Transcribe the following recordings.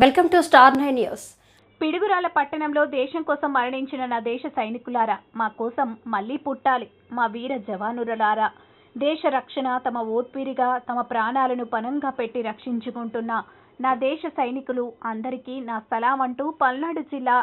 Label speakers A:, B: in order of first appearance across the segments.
A: Welcome to star nine news.
B: Piduguralla పట్టణంలో దేశం కోసం మరణించిన నా దేశ సైనికులారా మా కోసం మళ్ళీ పుట్టాలి మా వీర జవానురలారా. దేశ రక్షణ తమ ఓర్పిరిగా తమ ప్రాణాలను పనంగా పెట్టి రక్షించుకుంటున్న నా దేశ సైనికులు అందరికీ నా సలాం అంటూ పల్నాడు జిల్లా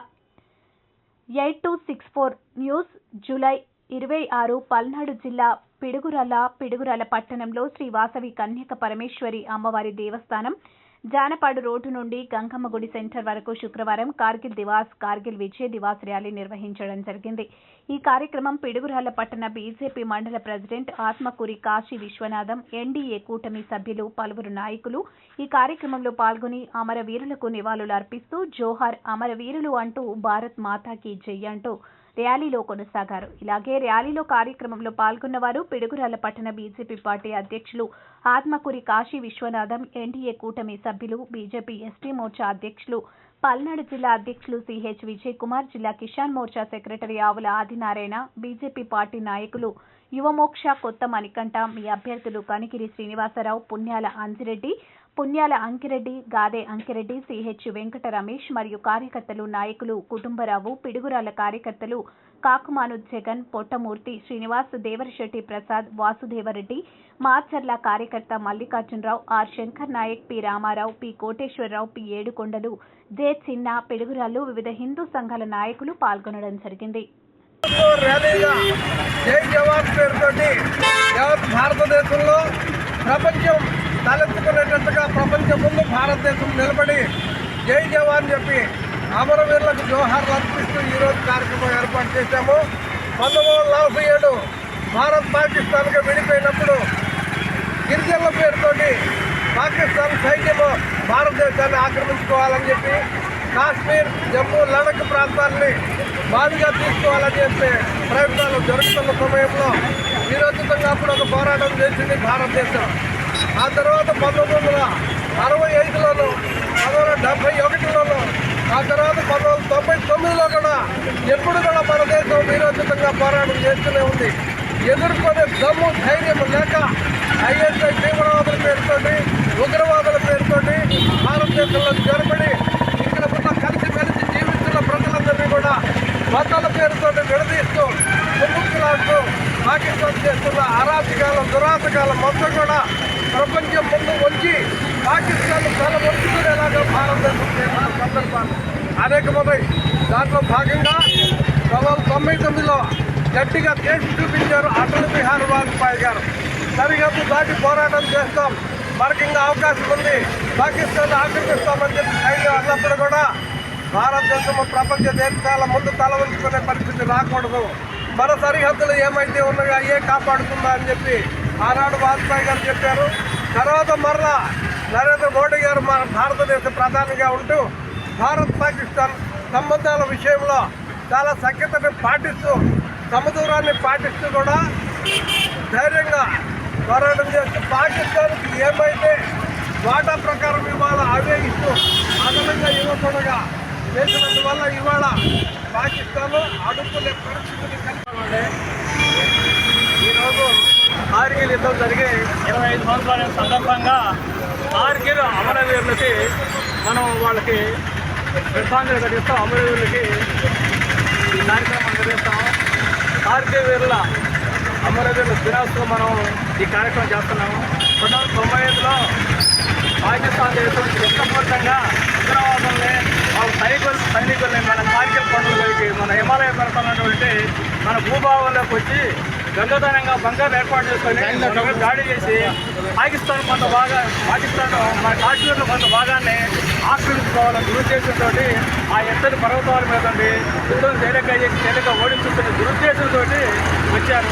B: eight two six four news July ఇరవై ఆరు పల్నాడు జిల్లా పిడుగురాల పిడుగురాల పట్టణంలో శ్రీ వాసవి కన్యక పరమేశ్వరి అమ్మవారి దేవస్థానం జానపాడు రోడ్డు నుండి గంగమ్మ గుడి సెంటర్ వరకు శుక్రవారం కార్గిల్ దివాస్ కార్గిల్ విజయ్ దివాస్ ర్యాలీ నిర్వహించడం జరిగింది. ఈ కార్యక్రమం పిడుగురాళ్ళ పట్టణ బీజేపీ మండల ప్రెసిడెంట్ ఆత్మకూరి కాశీ విశ్వనాథం ఎన్డీఏ కూటమి సభ్యులు పలువురు నాయకులు ఈ కార్యక్రమంలో పాల్గొని అమరవీరులకు నివాళులు అర్పిస్తూ జోహార్ అమరవీరులు అంటూ భారత్ మాతాకి జై అంటూ ర్యాలీలో కొనసాగారు. ఇలాగే ర్యాలీలో కార్యక్రమంలో పాల్గొన్నవారు పిడుగురాల పట్టణ బీజేపీ పార్టీ అధ్యక్షులు ఆత్మకూరి కాశీ విశ్వనాథం ఎన్డీఏ కూటమి సభ్యులు బీజేపీ ఎస్టీ మోర్చా అధ్యక్షులు పల్నాడు జిల్లా అధ్యక్షులు సిహెచ్ విజయ్ కుమార్ జిల్లా కిసాన్ మోర్చా సెక్రటరీ ఆవుల ఆదినారాయణ బీజేపీ పార్టీ నాయకులు యువమోక్ష కొత్త మణికంఠ మీ అభ్యర్థులు కనికిరి శ్రీనివాసరావు పుణ్యాల అంజిరెడ్డి పుణ్యాల అంకిరెడ్డి గాదే అంకిరెడ్డి సిహెచ్ వెంకట రమేష్ మరియు కార్యకర్తలు నాయకులు కుటుంబరావు పిడుగురాల కార్యకర్తలు కాకుమాను జగన్ పొట్టమూర్తి శ్రీనివాస్ దేవరశెట్టి ప్రసాద్ వాసుదేవరెడ్డి మాచర్ల కార్యకర్త Mallikarjunarao R Shankar Nayak P Ramarao P Koteswararao P Yedukondalu J Chinna Piduguralla వివిధ హిందూ సంఘాల నాయకులు పాల్గొనడం జరిగింది.
C: భారతదేశంలో ప్రపంచం తలెత్తుకునేటట్టుగా ప్రపంచం ముందు భారతదేశం నిలబడి జై జవాన్ చెప్పి అమరవీరులకు జోహార్లు అర్పిస్తూ ఈరోజు కార్యక్రమం ఏర్పాటు చేశాము. పంతొమ్మిది వందల నలభై ఏడు భారత్ పాకిస్తాన్గా విడిపోయినప్పుడు గిరిజనుల పేరుతోటి పాకిస్తాన్ సైన్యము భారతదేశాన్ని ఆక్రమించుకోవాలని చెప్పి కాశ్మీర్ జమ్మూ లడక్ ప్రాంతాన్ని బాధిగా తీసుకోవాలని చెప్పే ప్రయత్నాలు జరుగుతున్న సమయంలో నిరోధితంగా అప్పుడు ఒక పోరాటం చేసింది భారతదేశం. ఆ తర్వాత పంతొమ్మిది వందల అరవై ఐదులోను పంతొమ్మిది వందల డెబ్బై ఒకటిలోను ఆ తర్వాత పంతొమ్మిది వందల తొంభై తొమ్మిదిలో కూడా ఎప్పుడు కూడా మన దేశం వీరోచితంగా పోరాటం చేస్తూనే ఉంది. ఎదుర్కొనే దమ్ము ధైర్యం లేక ఐఎస్ఐ తీవ్రవాదుల పేరుతోటి ఉగ్రవాదుల పేరుతోటి భారతదేశంలో జరుగుతుంది పాకిస్తాన్ చేస్తున్న అరాచకాలం దురాచకాలం మొత్తం కూడా ప్రపంచం ముందు వచ్చి పాకిస్తాన్ తల వంచుకునేలాగా భారతదేశం చేసిన సందర్భాలు అనేకమున్నాయి దాంట్లో భాగంగా పంతొమ్మిది తొంభై తొమ్మిదిలో గట్టిగా చేసి చూపించారు అటల్ బిహారీ వాజ్పేయి గారు. సరిహద్దు దాటి పోరాటం చేస్తాం. మనకి ఇంకా అవకాశం ఉంది. పాకిస్తాన్ ఆక్రమిస్తామని చెప్పి సైన్యం అన్నప్పుడు కూడా భారతదేశం ప్రపంచ దేశాల ముందు తల ఉంచుకునే పరిస్థితి రాకూడదు. మన సరిహద్దులు ఏమైతే ఉన్నాయో అయ్యే కాపాడుతుందా అని చెప్పి ఆనాడు వాజ్పేయి గారు చెప్పారు. తర్వాత మరలా నరేంద్ర మోడీ గారు మన భారతదేశ ప్రధానిగా ఉంటూ భారత్ పాకిస్తాన్ సంబంధాల విషయంలో చాలా సఖ్యతని పాటిస్తూ సమదూరాన్ని పాటిస్తూ కూడా ధైర్యంగా పోరాటం చేస్తూ పాకిస్తాన్కి ఏమైతే వాటా ప్రకారం ఇవాళ అవే ఇస్తూ అదనంగా ఇవ్వకుండా చేసినందువల్ల ఇవాళ పాకిస్తాన్ అడుపులే పరిస్థితిని కలిగి ఈరోజు కార్గిల్ యుద్ధం జరిగి ఇరవై ఐదు సంవత్సరాల సందర్భంగా కార్గిల్ అమరవీరులకి మనం వాళ్ళకి శ్రద్ధాంజలి కట్టిస్తాం అమరవీరులకి ఈ కార్యక్రమం నిర్వహిస్తాం. కార్గిల్ వీరుల అమరవీరుల దినోత్సవం మనం ఈ కార్యక్రమం చేస్తున్నాము. పంతొమ్మిది వందల తొంభై ఐదులో పాకిస్తాన్ దేశం ఇష్టపూర్తంగా ఉగ్రవాదుల్ని వాళ్ళ సైనికులు సైనికుల్ని మన కార్గిల్ కొండలకి మన హిమాలయ పర్వతాలటువంటి మన భూభాగంలోకి వచ్చి దొంగతనంగా బంగారు ఏర్పాటు చేసుకొని దాడి చేసి పాకిస్తాన్ కొంత భాగా పాకిస్తాన్ మన కాశ్మీర్లో కొంత భాగాన్ని ఆక్రమించుకోవాలని దురుద్దేశంతో ఆ ఎత్తడి పర్వతాల మీద ఉండి యుద్ధం తేలిక చేసి తేలిక ఓడించుకునే దురుద్దేశంతో వచ్చారు.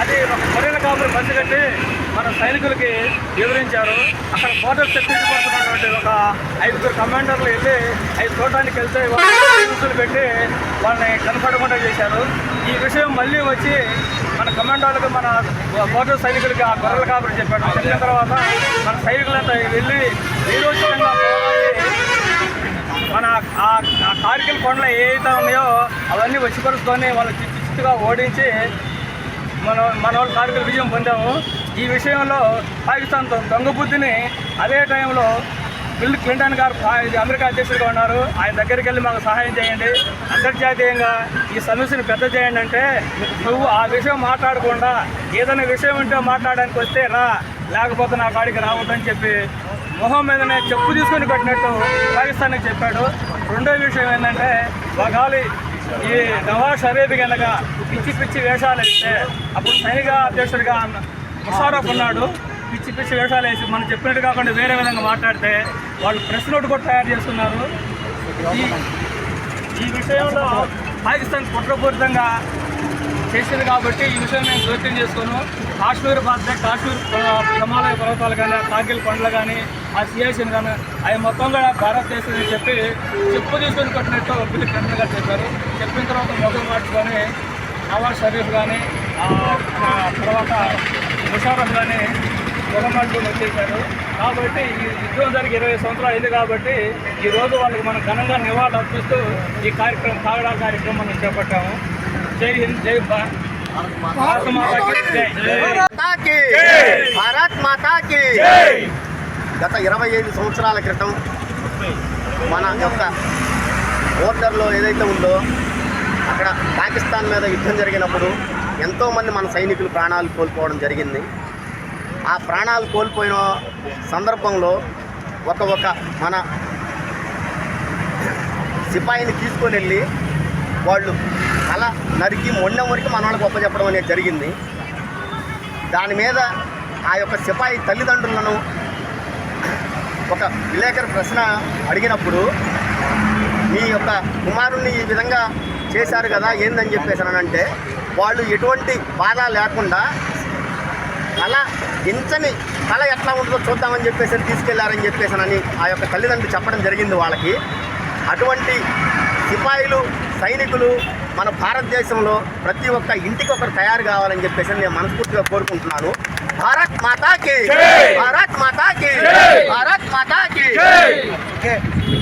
C: అది ఒక కొరియన్ కాపులు పంచుకట్టి మన సైనికులకి వివరించారు. అక్కడ బోర్డర్ సెక్యూరిటీ ఒక ఐదుగురు కమాండర్లు వెళ్ళి ఐదు చూడడానికి వెళ్తే వాళ్ళు పెట్టి వాళ్ళని కనపడకుండా చేశారు. ఈ విషయం మళ్ళీ వచ్చి మన కమాండర్లకు మన బోర్డర్ సైనికులకి ఆ గొర్రెల కాబట్టి చెప్పాడు. చెప్పిన తర్వాత మన సైనికులంతా వెళ్ళి వీరోచితంగా మన ఆ ఆ కార్గిల్ కొండలు ఏవైతే ఉన్నాయో అవన్నీ వచ్చిపరుచుకొని వాళ్ళు చిత్తు చిత్తుగా ఓడించి మన మన వాళ్ళు కార్గిల్ విజయం పొందాము. ఈ విషయంలో పాకిస్తాన్ దొంగబుద్ధిని దొంగ బుద్ధిని అదే టైంలో
A: బిల్ క్లింటన్ గారు అమెరికా అధ్యక్షుడిగా ఉన్నారు. ఆయన దగ్గరికి వెళ్ళి మాకు సహాయం చేయండి. అంతర్జాతీయంగా ఈ సమస్యను పెద్ద చేయండి అంటే నువ్వు ఆ విషయం మాట్లాడకుండా ఏదైనా విషయం ఉంటే మాట్లాడడానికి వస్తే రా లేకపోతే నా కాడికి రావద్దని చెప్పి మొహం మీదనే చెప్పు తీసుకొని పెట్టినట్టు పాకిస్తాన్కి చెప్పాడు. రెండో విషయం ఏంటంటే బగాలి ఈ నవాజ్ షరీఫ్ కనుక పిచ్చి పిచ్చి వేషాలు వేస్తే అప్పుడు సైనిక అధ్యక్షుడిగా ముషారఫ్ ఉన్నాడు. పిచ్చి పిచ్చి వేషాలు వేసి మనం చెప్పినట్టు కాకుండా వేరే విధంగా మాట్లాడితే వాళ్ళు ప్రెస్ నోట్ కూడా తయారు చేస్తున్నారు. ఈ విషయంలో పాకిస్తాన్ కుట్రపూరితంగా చేసింది కాబట్టి ఈ విషయం మేము జోక్యం చేసుకోను. కాశ్మీర్ బాధ్యత కాశ్మీర్ హిమాలయ పర్వతాలు కానీ ఆ కార్గిల్ కానీ ఆ సియాసిన్ కానీ అవి మొత్తం కూడా భారతదేశం అని చెప్పి చెప్పు తీసుకొని కొట్టినట్టు బిల్లు క్లింటన్ గారు చెప్పారు. చెప్పిన తర్వాత మొదలు మార్చుకొని నవాజ్ షరీఫ్ కానీ తర్వాత ముషారఫ్ కానీ మొహమ్మద్ని వచ్చేసారు కాబట్టి ఈ యుద్ధం జరిగి ఇరవై సంవత్సరాలు అయింది కాబట్టి ఈ రోజు వాళ్ళకి మనం ఘనంగా నివాళులు అర్పిస్తూ ఈ కార్యక్రమం కాగడా కార్యక్రమం మనం చేపట్టాము. జై హింద్ జై భారత మాతాకి.
D: భారత్ గత ఇరవై ఐదు సంవత్సరాల క్రితం మన యొక్క బోర్డర్లో ఏదైతే ఉందో అక్కడ పాకిస్తాన్ మీద యుద్ధం జరిగినప్పుడు ఎంతోమంది మన సైనికులు ప్రాణాలు కోల్పోవడం జరిగింది. ఆ ప్రాణాలు కోల్పోయిన సందర్భంలో ఒక ఒక మన సిపాయిని తీసుకొని వెళ్ళి వాళ్ళు తల నరికి మొన్న వరకు మన వాళ్ళకి ఒప్పచెప్పడం అనేది జరిగింది. దాని మీద ఆ యొక్క సిపాయి తల్లిదండ్రులను ఒక విలేకరి ప్రశ్న అడిగినప్పుడు మీ యొక్క కుమారుణ్ణి ఈ విధంగా చేశారు కదా ఏందని చెప్పేసి అని అంటే వాళ్ళు ఎటువంటి బాధ లేకుండా కళ ఇంచని కళ ఎట్లా ఉంటుందో చూద్దామని చెప్పేసి తీసుకెళ్ళారని చెప్పేసి అని ఆ యొక్క తల్లిదండ్రులు చెప్పడం జరిగింది వాళ్ళకి. అటువంటి సిపాయిలు సైనికులు మన భారతదేశంలో ప్రతి ఒక్క ఇంటికి ఒకరు తయారు కావాలని చెప్పేసి నేను మనస్ఫూర్తిగా కోరుకుంటున్నాను. భారత్ మాతాకి భారత్ మాతాకి భారత్ మాతాకి